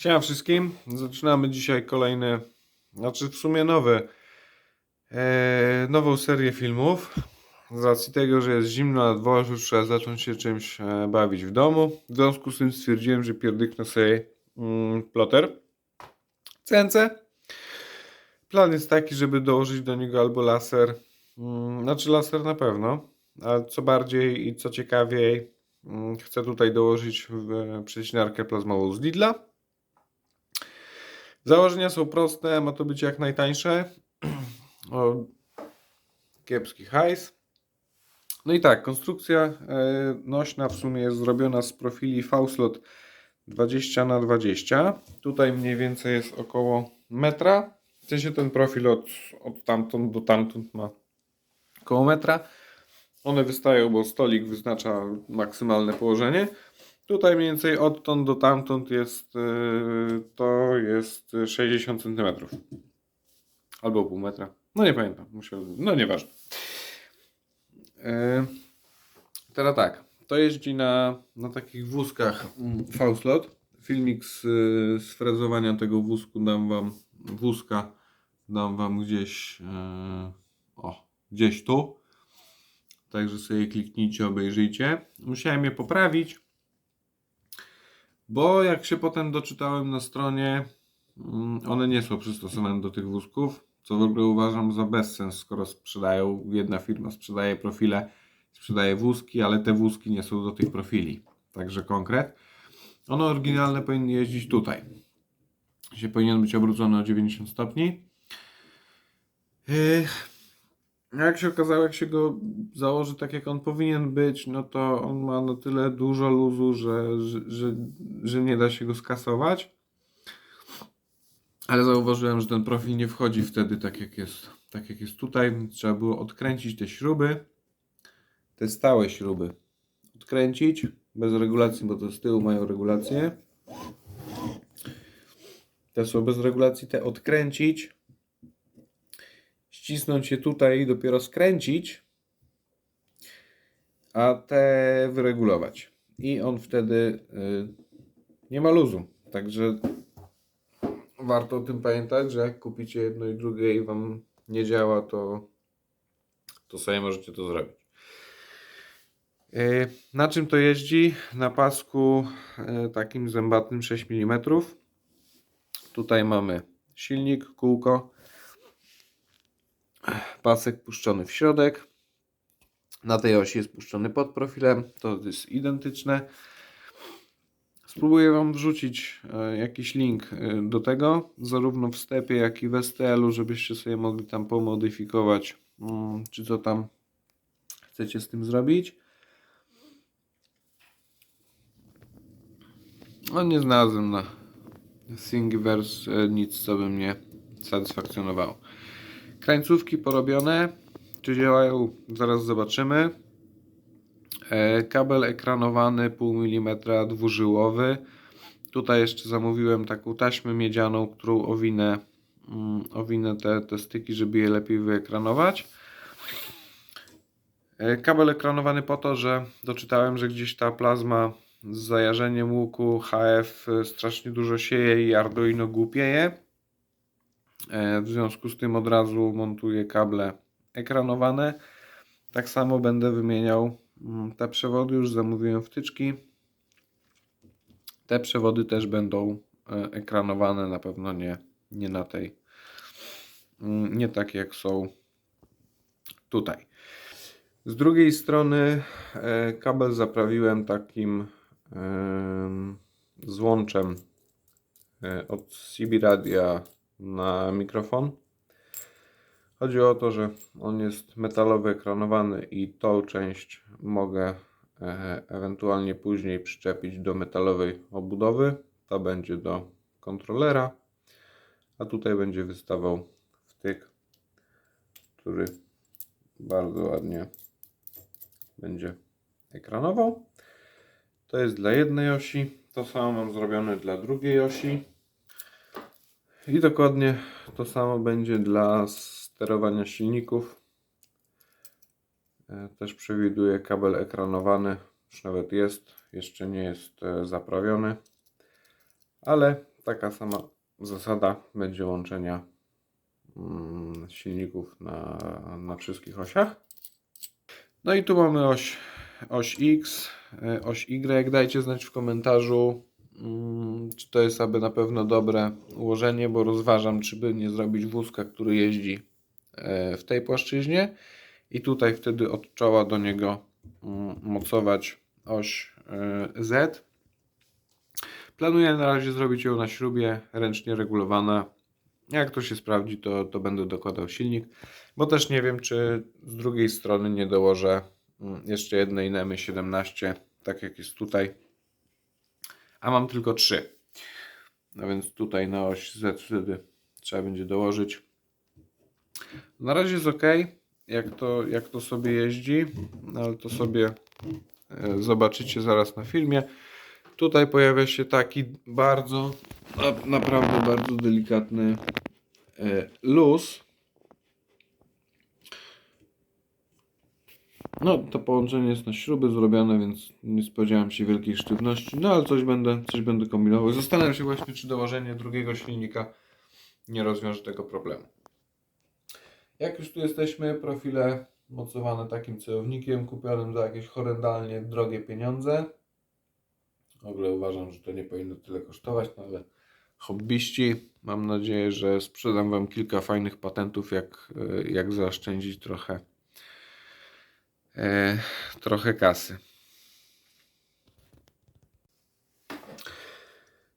Siema wszystkim. Zaczynamy dzisiaj kolejny, znaczy w sumie nowy, e, nową serię filmów. Z racji tego, że jest zimno na dworzu, trzeba zacząć się czymś e, bawić w domu. W związku z tym stwierdziłem, że pierdyknę sobie mm, ploter CNC. Plan jest taki, żeby dołożyć do niego albo laser, mm, znaczy laser na pewno, ale co bardziej i co ciekawiej, mm, chcę tutaj dołożyć w przecinarkę plazmową z Lidla. Założenia są proste, ma to być jak najtańsze. O, kiepski hajs. No i tak, konstrukcja e, nośna w sumie jest zrobiona z profili V-slot 20 na 20 Tutaj mniej więcej jest około metra. W sensie ten profil od, od tamtąd do tamtąd ma około metra. One wystają, bo stolik wyznacza maksymalne położenie. Tutaj mniej więcej odtąd do tamtąd jest yy, to jest 60 cm. Albo pół metra. No nie pamiętam. Musiał, no nieważne. Yy, teraz tak. To jeździ na, na takich wózkach mm, V-slot. Filmik z, z frezowania tego wózku dam wam wózka dam wam gdzieś yy, o, gdzieś tu. Także sobie kliknijcie, obejrzyjcie. Musiałem je poprawić. Bo jak się potem doczytałem na stronie, mm, one nie są przystosowane do tych wózków, co w ogóle uważam za bezsens, skoro sprzedają, jedna firma sprzedaje profile, sprzedaje wózki, ale te wózki nie są do tych profili. Także konkret. One oryginalne powinny jeździć tutaj. Się powinien być obrócony o 90 stopni. Yy, jak się okazało, jak się go założy tak, jak on powinien być, no to on ma na tyle dużo luzu, że, że, że, że nie da się go skasować. Ale zauważyłem, że ten profil nie wchodzi wtedy tak jak jest, tak jak jest tutaj. Trzeba było odkręcić te śruby, te stałe śruby. Odkręcić bez regulacji, bo to z tyłu mają regulację. Te są bez regulacji, te odkręcić ścisnąć je tutaj i dopiero skręcić, a te wyregulować. I on wtedy y, nie ma luzu. Także warto o tym pamiętać, że jak kupicie jedno i drugie i wam nie działa, to, to sobie możecie to zrobić. Y, Na czym to jeździ? Na pasku y, takim zębatnym 6 mm. Tutaj mamy silnik, kółko pasek puszczony w środek. Na tej osi jest puszczony pod profilem, to jest identyczne. Spróbuję Wam wrzucić e, jakiś link e, do tego, zarówno w stepie, jak i w STL-u, żebyście sobie mogli tam pomodyfikować, mm, czy co tam chcecie z tym zrobić. No nie znalazłem na Thingiverse e, nic, co by mnie satysfakcjonowało. Krańcówki porobione. Czy działają? Zaraz zobaczymy. E, kabel ekranowany pół milimetra dwużyłowy. Tutaj jeszcze zamówiłem taką taśmę miedzianą, którą owinę, mm, owinę te, te styki, żeby je lepiej wyekranować. E, kabel ekranowany po to, że doczytałem, że gdzieś ta plazma z zajarzeniem łuku HF strasznie dużo sieje i Arduino głupieje. E, w związku z tym od razu montuję kable ekranowane. Tak samo będę wymieniał mm, te przewody, już zamówiłem wtyczki. Te przewody też będą e, ekranowane, na pewno nie, nie na tej, mm, nie tak jak są tutaj. Z drugiej strony e, kabel zaprawiłem takim złączem od CB Radia na mikrofon. Chodzi o to, że on jest metalowy ekranowany i tą część mogę e, ewentualnie później przyczepić do metalowej obudowy. Ta będzie do kontrolera, a tutaj będzie wystawał wtyk, który bardzo ładnie będzie ekranował. To jest dla jednej osi. To samo mam zrobione dla drugiej osi. I dokładnie to samo będzie dla sterowania silników. E, też przewiduję kabel ekranowany, już nawet jest, jeszcze nie jest e, zaprawiony, ale taka sama zasada będzie łączenia mm, silników na, na wszystkich osiach. No i tu mamy oś, oś X, y, oś Y. Dajcie znać w komentarzu, czy to jest aby na pewno dobre ułożenie, bo rozważam, czy by nie zrobić wózka, który jeździ e, w tej płaszczyźnie i tutaj wtedy od czoła do niego mm, mocować oś e, Z. Planuję na razie zrobić ją na śrubie, ręcznie regulowana. Jak to się sprawdzi, to, to będę dokładał silnik, bo też nie wiem, czy z drugiej strony nie dołożę mm, jeszcze jednej Nemy 17, tak jak jest tutaj. A mam tylko 3. No więc tutaj na oś Z wtedy trzeba będzie dołożyć. Na razie jest ok, jak to, jak to sobie jeździ, no ale to sobie e, zobaczycie zaraz na filmie. Tutaj pojawia się taki bardzo, na- naprawdę bardzo delikatny e, luz. No, to połączenie jest na śruby zrobione, więc nie spodziewam się wielkiej sztywności, no ale coś będę, coś będę kombinował. Zastanawiam się właśnie, czy dołożenie drugiego silnika nie rozwiąże tego problemu. Jak już tu jesteśmy, profile mocowane takim celownikiem kupionym za jakieś horrendalnie drogie pieniądze. W ogóle uważam, że to nie powinno tyle kosztować, no ale hobbyści, mam nadzieję, że sprzedam Wam kilka fajnych patentów, jak, jak zaoszczędzić trochę, e, trochę kasy.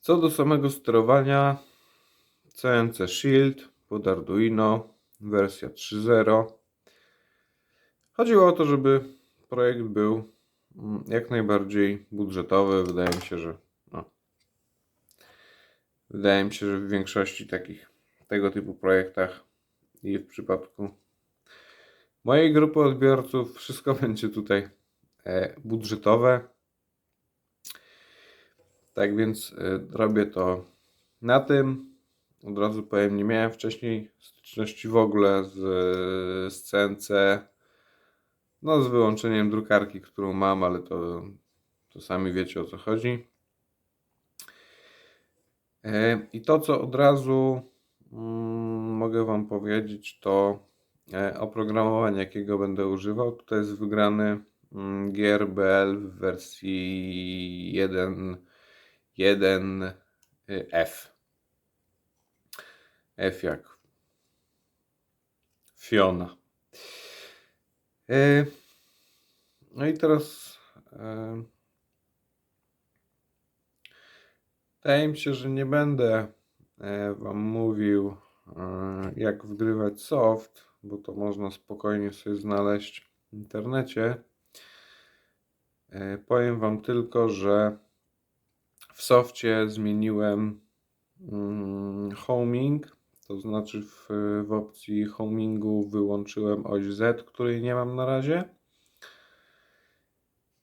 Co do samego sterowania, CNC Shield pod Arduino, wersja 3.0. Chodziło o to, żeby projekt był mm, jak najbardziej budżetowy. Wydaje mi się, że no, wydaje mi się, że w większości takich tego typu projektach i w przypadku mojej grupy odbiorców wszystko będzie tutaj e, budżetowe. Tak więc e, robię to na tym. Od razu powiem, nie miałem wcześniej styczności w ogóle z, z CNC. No, z wyłączeniem drukarki, którą mam, ale to, to sami wiecie o co chodzi. E, I to, co od razu mm, mogę Wam powiedzieć, to e, oprogramowanie, jakiego będę używał. Tutaj jest wygrany mm, GRBL w wersji 1.1F. F jak Fiona. E, No i teraz e, wydaje mi się, że nie będę Wam mówił, jak wgrywać soft, bo to można spokojnie sobie znaleźć w internecie. E, Powiem Wam tylko, że w softie zmieniłem mm, homing, to znaczy w, w opcji homingu wyłączyłem oś Z, której nie mam na razie.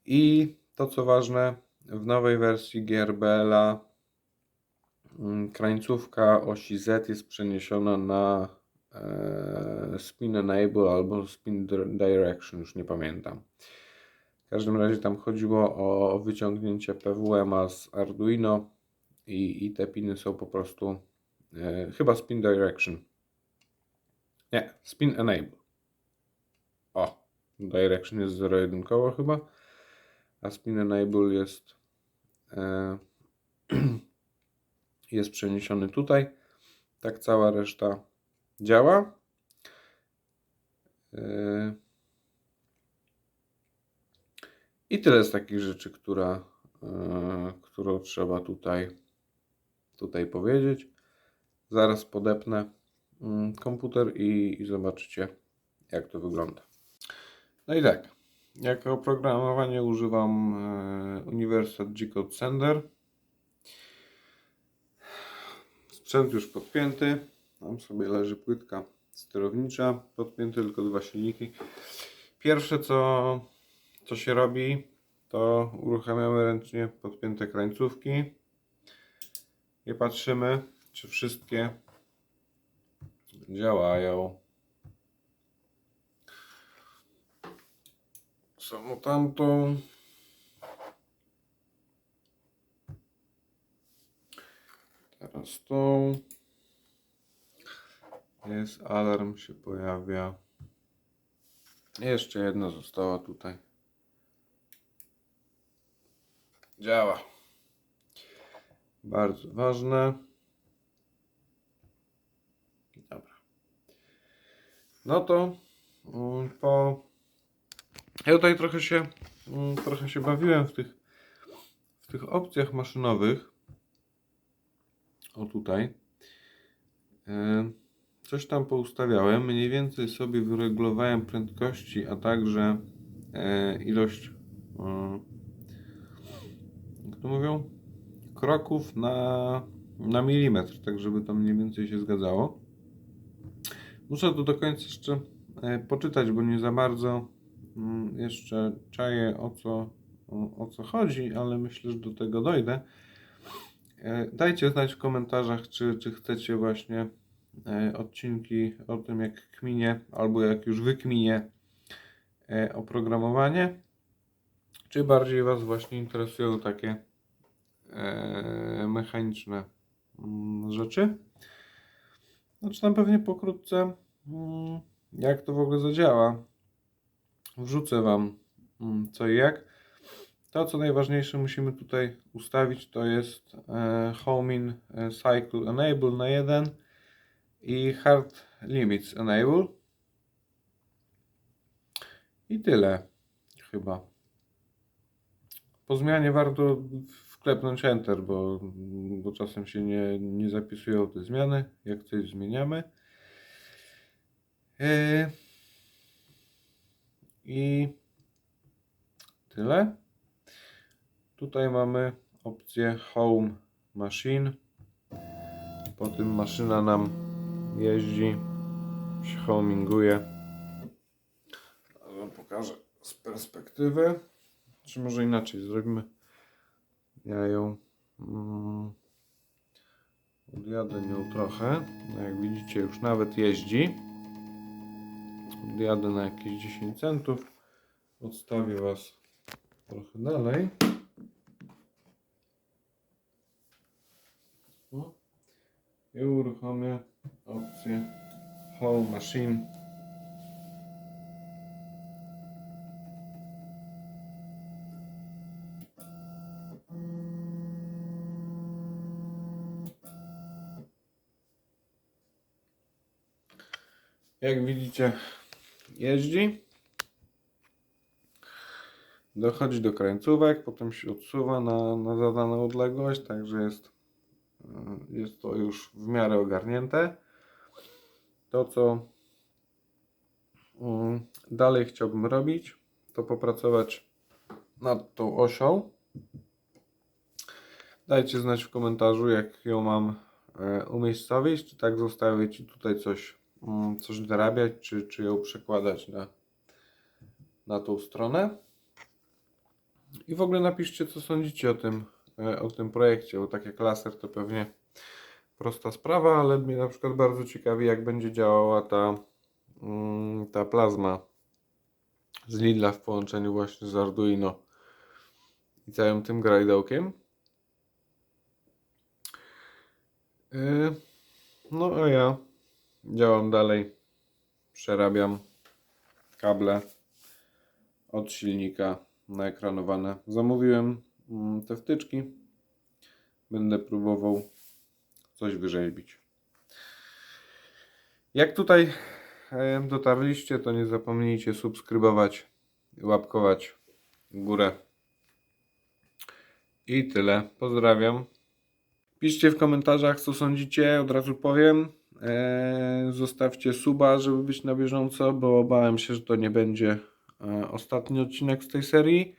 I to co ważne, w nowej wersji GRBL-a mm, krańcówka osi Z jest przeniesiona na Spin Enable albo Spin Dir- Direction, już nie pamiętam. W każdym razie tam chodziło o wyciągnięcie PWM-a z Arduino i, i te piny są po prostu e, chyba Spin Direction. Nie, Spin Enable. O, Direction jest zero-jedynkowo chyba, a Spin Enable jest e, jest przeniesiony tutaj. Tak cała reszta działa. E, I tyle z takich rzeczy, która, e, którą trzeba tutaj, tutaj powiedzieć. Zaraz podepnę mm, komputer i, i zobaczycie, jak to wygląda. No i tak, jako oprogramowanie używam e, Universal G-Code Sender. Sprzęt już podpięty. Tam sobie leży płytka sterownicza, podpięte tylko dwa silniki. Pierwsze co, co się robi, to uruchamiamy ręcznie podpięte krańcówki i patrzymy, czy wszystkie działają. Samo tamtą. Teraz tą. Jest alarm się pojawia. Jeszcze jedna została tutaj. Działa. Bardzo ważne. Dobra. No to mm, po. Ja tutaj trochę się, mm, trochę się bawiłem w tych, w tych opcjach maszynowych. O tutaj. E, Coś tam poustawiałem. Mniej więcej sobie wyregulowałem prędkości, a także e, ilość. e, Jak to mówią? Kroków na, na milimetr, tak żeby to mniej więcej się zgadzało. Muszę to do końca jeszcze e, poczytać, bo nie za bardzo mm, jeszcze czaję o co, o, o co chodzi, ale myślę, że do tego dojdę. E, Dajcie znać w komentarzach, czy, czy chcecie właśnie odcinki o tym, jak kminie, albo jak już wykminie e, oprogramowanie, czy bardziej Was właśnie interesują takie e, mechaniczne mm, rzeczy. Tam pewnie pokrótce mm, jak to w ogóle zadziała. Wrzucę Wam mm, co i jak. To co najważniejsze musimy tutaj ustawić to jest e, Home in e, Cycle Enable na 1 i Hard Limits Enable. I tyle chyba. Po zmianie warto wklepnąć Enter, bo, bo czasem się nie, nie zapisują te zmiany, jak coś zmieniamy. Yy, I tyle. Tutaj mamy opcję Home Machine. Po tym maszyna nam jeździ, się hominguje. Wam pokażę z perspektywy. Czy może inaczej zrobimy? Ja ją mm, odjadę nią trochę. No jak widzicie, już nawet jeździ. Odjadę na jakieś 10 centów. Odstawię Was trochę dalej. I uruchomię opcję Home Machine. Jak widzicie, jeździ. Dochodzi do krańcówek, potem się odsuwa na, na zadaną odległość, także jest, jest to już w miarę ogarnięte. To, co mm, dalej chciałbym robić, to popracować nad tą osią. Dajcie znać w komentarzu, jak ją mam e, umiejscowić, czy tak zostawić i tutaj coś, mm, coś dorabiać, czy, czy ją przekładać na, na tą stronę. I w ogóle napiszcie, co sądzicie o tym, e, o tym projekcie, bo tak jak laser to pewnie prosta sprawa, ale mnie na przykład bardzo ciekawi, jak będzie działała ta, mm, ta plazma z Lidla w połączeniu właśnie z Arduino i całym tym grajdołkiem. Yy, No a ja działam dalej, przerabiam kable od silnika naekranowane. Zamówiłem mm, te wtyczki. Będę próbował coś wyrzeźbić. Jak tutaj dotarliście, to nie zapomnijcie subskrybować łapkować górę. I tyle. Pozdrawiam. Piszcie w komentarzach, co sądzicie, od razu powiem. E, zostawcie suba, żeby być na bieżąco, bo bałem się, że to nie będzie e, ostatni odcinek z tej serii.